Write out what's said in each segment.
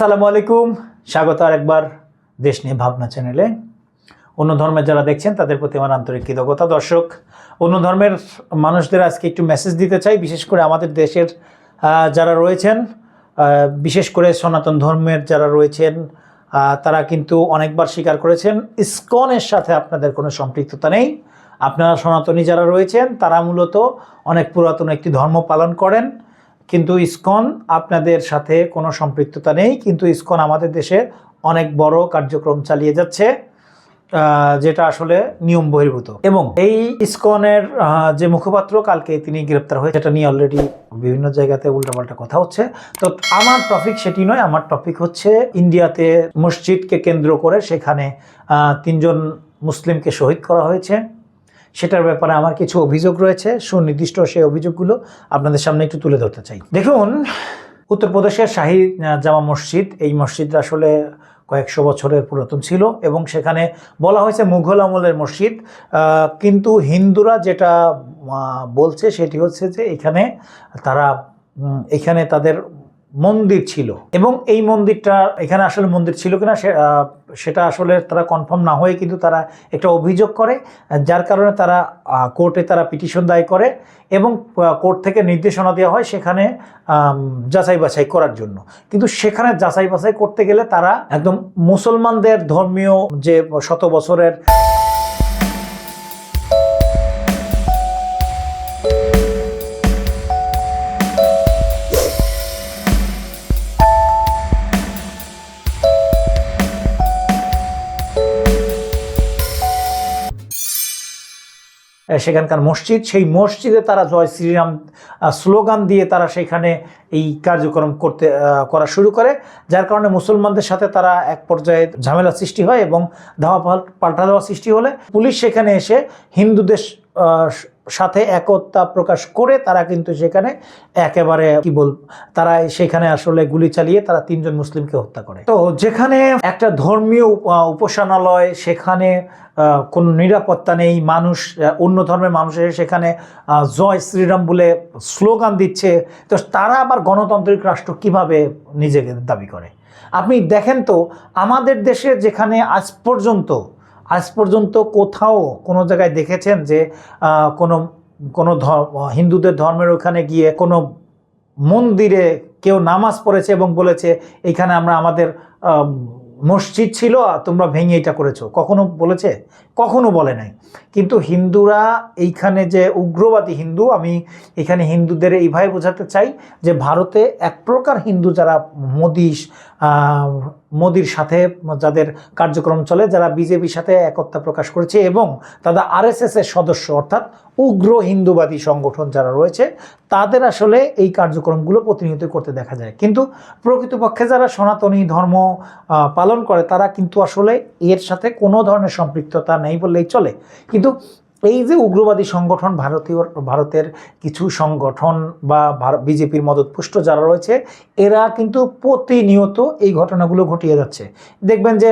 আসসালামু আলাইকুম। স্বাগত আর একবার দেশ নিয়ে ভাবনা চ্যানেলে। অন্য ধর্মের যারা দেখছেন, তাদের প্রতি আমার আন্তরিক কৃতজ্ঞতা। দর্শক, অন্য ধর্মের মানুষদের আজকে একটু মেসেজ দিতে চাই, বিশেষ করে আমাদের দেশের যারা রয়েছেন বিশেষ করে সনাতন ধর্মের যারা রয়েছেন তারা কিন্তু অনেকবার স্বীকার করেছেন, ইসকনের সাথে আপনাদের কোনো সম্পৃক্ততা নেই। আপনারা সনাতনী যারা রয়েছেন, তারা মূলত অনেক পুরাতন একটি ধর্ম পালন করেন। কিন্তু ইসকন আপনাদের সাথে কোনো সম্পৃক্ততা নেই, কিন্তু ইসকন আমাদের দেশে অনেক বড় কার্যক্রম চালিয়ে যাচ্ছে যেটা আসলে নিয়ম বহির্ভূত। এবং এই ইসকনের যে মুখপাত্র কালকে তিনি গ্রেপ্তার হয়ে সেটা নিয়ে অলরেডি বিভিন্ন জায়গাতে উল্টাপাল্টা কথা হচ্ছে। তো আমার টপিক সেটি নয়, আমার টপিক হচ্ছে ইন্ডিয়াতে মসজিদকে কেন্দ্র করে সেখানে তিনজন মুসলিমকে শহীদ করা হয়েছে। সেটার ব্যাপারে আমার কিছু অভিযোগ রয়েছে। সুনির্দিষ্ট সেই অভিযোগগুলো আপনাদের সামনে একটু তুলে ধরতে চাই। দেখুন, উত্তরপ্রদেশের শাহী জামা মসজিদ, এই মসজিদটা আসলে কয়েকশো বছরের পুরাতন ছিল এবং সেখানে বলা হয়েছে মুঘল আমলের মসজিদ। কিন্তু হিন্দুরা যেটা বলছে সেটি হচ্ছে যে এখানে তারা এখানে তাদের মন্দির ছিল এবং এই মন্দিরটা, এখানে আসলে মন্দির ছিল কিনা সে সেটা আসলে তারা কনফার্ম না হয়ে কিন্তু তারা একটা অভিযোগ করে, যার কারণে তারা কোর্টে তারা পিটিশন দায় করে এবং কোর্ট থেকে নির্দেশনা দেওয়া হয় সেখানে যাচাই বাছাই করার জন্য। কিন্তু সেখানে যাচাই বাছাই করতে গেলে তারা একদম মুসলমানদের ধর্মীয় যে শত বছরের সেখানকার মসজিদ, সেই মসজিদে তারা জয় শ্রীরাম স্লোগান দিয়ে তারা সেখানে এই কার্যক্রম করতে করা শুরু করে, যার কারণে মুসলমানদের সাথে তারা এক পর্যায়ে ঝামেলা সৃষ্টি হয় এবং ধাওয়া পাল- পাল্টা দেওয়া সৃষ্টি হলে পুলিশ সেখানে এসে হিন্দুদের সাথে একতা প্রকাশ করে তারা কিন্তু সেখানে একেবারে কি বল, তারা সেখানে আসলে গুলি চালিয়ে তারা তিনজন মুসলিমকে হত্যা করে। তো যেখানে একটা ধর্মীয় উপাসনালয়, সেখানে কোনো নিরাপত্তা নেই, মানুষ অন্য ধর্মের মানুষ এসে সেখানে জয় শ্রীরাম বলে স্লোগান দিচ্ছে, তো তারা আবার গণতান্ত্রিক রাষ্ট্র কীভাবে নিজেকে দাবি করে? আপনি দেখেন তো, আমাদের দেশে যেখানে আজ পর্যন্ত আজ পর্যন্ত কোথাও কোনো জায়গায় দেখেছেন যে কোনো কোনো হিন্দুদের ধর্মের ওখানে গিয়ে কোনো মন্দিরে কেউ নামাজ পড়েছে এবং বলেছে এখানে আমরা আমাদের মসজিদ ছিল তোমরা ভেঙে এটা করেছ। কখনো বলেছে? কখনো বলে নাই। কিন্তু হিন্দুরা এইখানে যে উগ্রবাদী হিন্দু আমি এখানে হিন্দুদের এইভাবে বোঝাতে চাই যে ভারতে এক প্রকার হিন্দু যারা মোদি আহ, মোদির সাথে যাদের কার্যক্রম চলে, যারা বিজেপির সাথে একতা প্রকাশ করেছে এবং তারা আরএসএস এর সদস্য অর্থাৎ উগ্র হিন্দুবাদী সংগঠন যারা রয়েছে, তাদের আসলে এই কার্যক্রমগুলো প্রতিনিয়ত করতে দেখা যায়। কিন্তু প্রকৃতপক্ষে যারা সনাতনী ধর্ম পালন করে, তারা কিন্তু আসলে এর সাথে কোনো ধরনের সম্পৃক্ততা নেই বললেই চলে। কিন্তু এই যে উগ্রবাদী সংগঠন ভারতীয়, ভারতের কিছু সংগঠন বা বিজেপির মদতপুষ্ট যারা রয়েছে, এরা কিন্তু প্রতিনিয়ত এই ঘটনাগুলো ঘটিয়ে যাচ্ছে। দেখবেন যে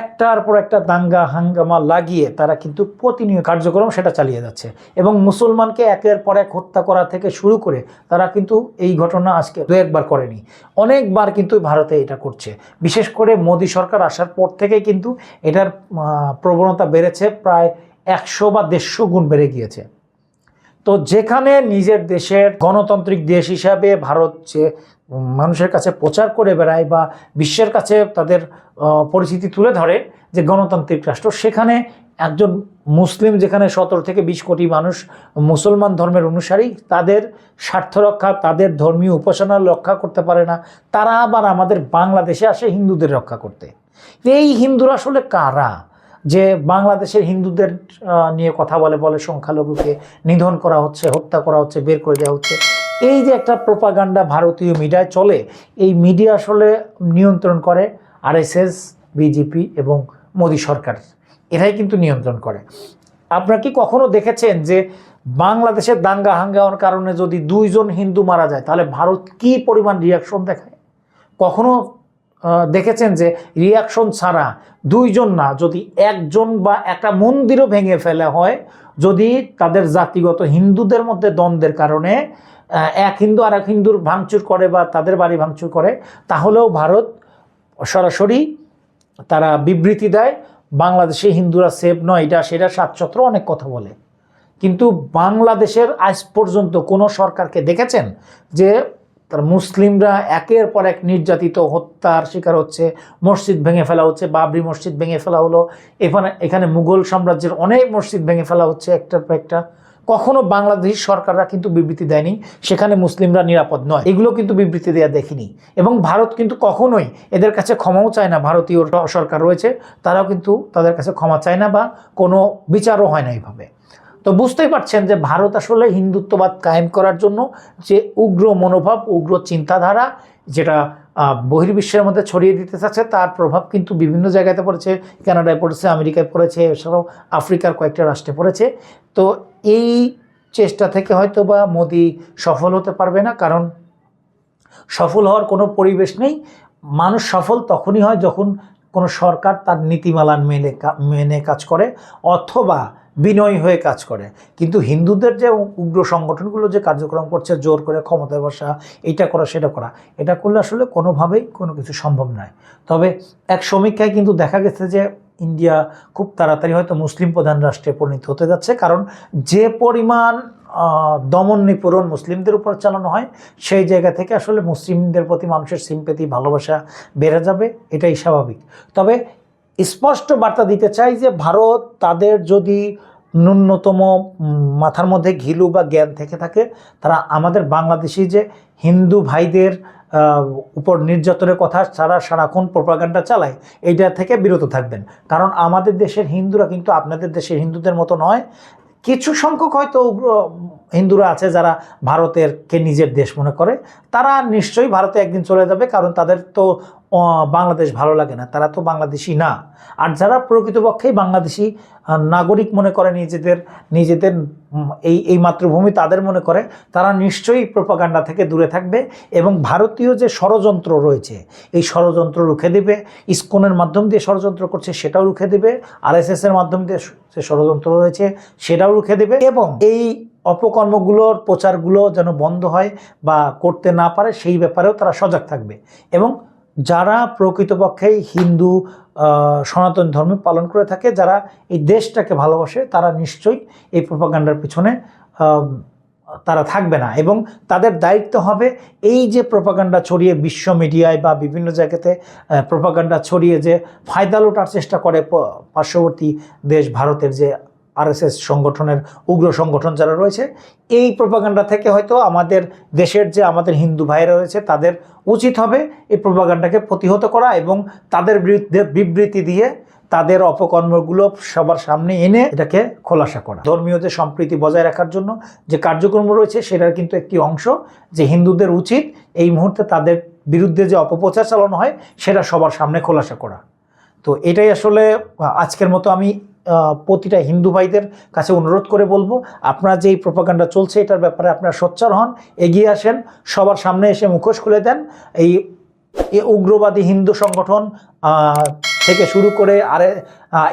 একটার পর একটা দাঙ্গা, হাঙ্গামা লাগিয়ে তারা কিন্তু প্রতিনিয়ত কার্যক্রম সেটা চালিয়ে যাচ্ছে এবং মুসলমানকে একের পর এক হত্যা করা থেকে শুরু করে তারা কিন্তু এই ঘটনা আজকে দু একবার করেনি। অনেকবার কিন্তু ভারতে এটা করছে। বিশেষ করে মোদী সরকার আসার পর থেকে কিন্তু এটার প্রবণতা বেড়েছে প্রায় একশো বা দেড়শো গুণ বেড়ে গিয়েছে। তো যেখানে নিজের দেশের গণতান্ত্রিক দেশ হিসাবে ভারত যে মানুষের কাছে প্রচার করে বেড়ায় বা বিশ্বের কাছে তাদের পরিচিতি তুলে ধরে যে গণতান্ত্রিক রাষ্ট্র, সেখানে একজন মুসলিম যেখানে সতেরো থেকে বিশ কোটি মানুষ মুসলমান ধর্মের অনুসারী, তাদের স্বার্থ রক্ষা, তাদের ধর্মীয় উপাসনা রক্ষা করতে পারে না, তারা আবার আমাদের বাংলাদেশে আসে হিন্দুদের রক্ষা করতে। এই হিন্দুরা আসলে কারা? যে বাংলাদেশের হিন্দুদের নিয়ে কথা বলে বলে সংখ্যালঘুকে নিধন করা হচ্ছে, হত্যা করা হচ্ছে, বের করে দেওয়া হচ্ছে। এই যে একটা প্রোপাগান্ডা ভারতীয় মিডিয়ায় চলে, এই মিডিয়া আসলে নিয়ন্ত্রণ করে আরএসএস, বিজেপি এবং মোদী সরকার। এরাই কিন্তু নিয়ন্ত্রণ করে। আপনারা কি কখনো দেখেছেন যে বাংলাদেশের দাঙ্গা হাঙ্গামার কারণে যদি দুইজন হিন্দু মারা যায়, তাহলে ভারত কি পরিমাণ রিয়াকশন দেখায়? কখনো দেখেছেন যে রিয়াকশন ছাড়া দুইজন না, যদি একজন বা একটা মন্দিরও ভেঙে ফেলা হয়, যদি তাদের জাতিগত হিন্দুদের মধ্যে দ্বন্দ্বের কারণে এক হিন্দু আর এক হিন্দুর ভাঙচুর করে বা তাদের বাড়ি ভাঙচুর করে, তাহলেও ভারত সরাসরি তারা বিবৃতি দেয়, বাংলাদেশে হিন্দুরা সেফ নয়, এটা সেটা সাতচত্র অনেক কথা বলে। কিন্তু বাংলাদেশের আজ পর্যন্ত কোনো সরকারকে দেখেছেন যে তার মুসলিমরা একের পর এক নির্যাতিত, হত্যার শিকার হচ্ছে, মসজিদ ভেঙে ফেলা হচ্ছে, বাবরি মসজিদ ভেঙে ফেলা হলো। এখানে এখানে মুঘল সাম্রাজ্যের অনেক মসজিদ ভেঙে ফেলা হচ্ছে একটার পর একটা। কখনো বাংলাদেশ সরকাররা কিন্তু বিবৃতি দেয়নি, সেখানে মুসলিমরা নিরাপদ নয়। এগুলো কিন্তু বিবৃতি দেওয়া দেখিনি। এবং ভারত কিন্তু কখনোই এদের কাছে ক্ষমাও চায় না। ভারতীয় সরকার রয়েছে, তারাও কিন্তু তাদের কাছে ক্ষমা চায় না বা কোনো বিচারও হয় না এইভাবে তো বুঝতেই পারছেন যে ভারত আসলে হিন্দুত্ববাদ কায়েম করার জন্য যে উগ্র মনোভাব, উগ্র চিন্তাধারা, যেটা বহির্বিশ্বের মধ্যে ছড়িয়ে দিতে চাচ্ছে, তার প্রভাব কিন্তু বিভিন্ন জায়গাতে পড়েছে। কানাডায় পড়েছে, আমেরিকায় পড়েছে, এছাড়াও আফ্রিকার কয়েকটা রাষ্ট্রে পড়েছে। তো এই চেষ্টা থেকে হয়তো বা মোদি সফল হতে পারবে না, কারণ সফল হওয়ার কোনো পরিবেশ নেই। মানুষ সফল তখনই হয় যখন কোনো সরকার তার নীতিমালান মেনে মেনে কাজ করে অথবা বিনয়ী হয়ে কাজ করে। কিন্তু হিন্দুদের যে উগ্র সংগঠনগুলো যে কার্যক্রম করছে, জোর করে ক্ষমতায় বসা এইটা করা, সেটা করা, এটা করলে আসলে কোনোভাবেই কোনো কিছু সম্ভব নয়। তবে এক সমীক্ষায় কিন্তু দেখা গেছে যে ইন্ডিয়া খুব তাড়াতাড়ি হয়তো মুসলিম প্রধান রাষ্ট্রে পরিণত হতে যাচ্ছে, কারণ যে পরিমাণ দমন নিপীড়ন মুসলিমদের উপর চালানো হয়। সেই জায়গা থেকে আসলে মুসলিমদের প্রতি মানুষের সিম্পেতি ভালোবাসা বেড়ে যাবে। এটাই স্বাভাবিক। তবে স্পষ্ট বার্তা দিতে চাই যে, ভারত তাদের যদি ন্যূনতম মাথার মধ্যে ঘিলু বা জ্ঞান থেকে থাকে, তারা আমাদের বাংলাদেশি যে হিন্দু ভাইদের উপর নির্যাতনের কথা সারা সারাক্ষণ প্রোপাগান্ডা চালায়, এইটা থেকে বিরত থাকবেন। কারণ আমাদের দেশের হিন্দুরা কিন্তু আপনাদের দেশের হিন্দুদের মতো নয়। কিছু সংখ্যক হয়তো উগ্র, হিন্দুরা আছে যারা ভারতের কে নিজের দেশ মনে করে, তারা নিশ্চয়ই ভারতে একদিন চলে যাবে, কারণ তাদের তো বাংলাদেশ ভালো লাগে না, তারা তো বাংলাদেশি না। আর যারা প্রকৃতপক্ষেই বাংলাদেশি নাগরিক মনে করে নিজেদের নিজেদের এই এই মাতৃভূমি তাদের মনে করে, তারা নিশ্চয়ই প্রোপাগান্ডা থেকে দূরে থাকবে এবং ভারতীয় যে ষড়যন্ত্র রয়েছে, এই ষড়যন্ত্র রুখে দেবে, ইস্কনের মাধ্যম দিয়ে ষড়যন্ত্র করছে সেটাও রুখে দেবে আর এস এর মাধ্যম দিয়ে যে ষড়যন্ত্র রয়েছে সেটাও রুখে দেবে এবং এই অপকর্মগুলোর প্রচারগুলো যেন বন্ধ হয় বা করতে না পারে, সেই ব্যাপারেও তারা সজাগ থাকবে এবং যারা প্রকৃতপক্ষেই হিন্দু সনাতন ধর্ম পালন করে থাকে, যারা এই দেশটাকে ভালোবাসে, তারা নিশ্চয়ই এই প্রোপাগান্ডার পিছনে তারা থাকবে না। এবং তাদের দায়িত্ব হবে এই যে প্রোপাগান্ডা ছড়িয়ে বিশ্ব মিডিয়ায় বা বিভিন্ন জায়গাতে প্রোপাগান্ডা ছড়িয়ে যে ফায়দা লোটার চেষ্টা করে পার্শ্ববর্তী দেশ ভারতের যে আরএসএস সংগঠনের উগ্র সংগঠন যারা রয়েছে, এই প্রোপাগান্ডা থেকে হয়তো আমাদের দেশের যে আমাদের হিন্দু ভাইরা রয়েছে, তাদের উচিত হবে এই প্রোপাগান্ডাকে প্রতিহত করা এবং তাদের বিরুদ্ধে বিবৃতি দিয়ে তাদের অপকর্মগুলো সবার সামনে এনে এটাকে খোলাসা করা। ধর্মীয় যে সম্প্রীতি বজায় রাখার জন্য যে কার্যক্রম রয়েছে, সেটার কিন্তু একটি অংশ যে হিন্দুদের উচিত এই মুহূর্তে তাদের বিরুদ্ধে যে অপপ্রচার চালানো হয়, সেটা সবার সামনে খোলাসা করা। তো এটাই আসলে আজকের মতো আমি প্রতিটা হিন্দু ভাইদের কাছে অনুরোধ করে বলব, আপনার যে এই প্রোপাগান্ডা চলছে এটার ব্যাপারে আপনারা সোচ্চার হন, এগিয়ে আসেন, সবার সামনে এসে মুখোশ খুলে দেন। এই উগ্রবাদী হিন্দু সংগঠন থেকে শুরু করে আরে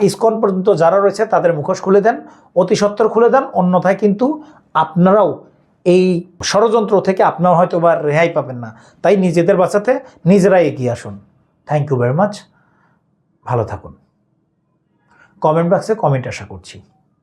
ইসকন পর্যন্ত যারা রয়েছে তাদের মুখোশ খুলে দেন, অতি সত্বর খুলে দেন, অন্যথায় কিন্তু আপনারাও এই ষড়যন্ত্র থেকে আপনারা হয়তো বা রেহাই পাবেন না। তাই নিজেদের বাঁচাতে নিজেরাই এগিয়ে আসুন। থ্যাংক ইউ ভেরি মাচ ভালো থাকুন। কমেন্ট বক্সে কমেন্ট আশা করছি।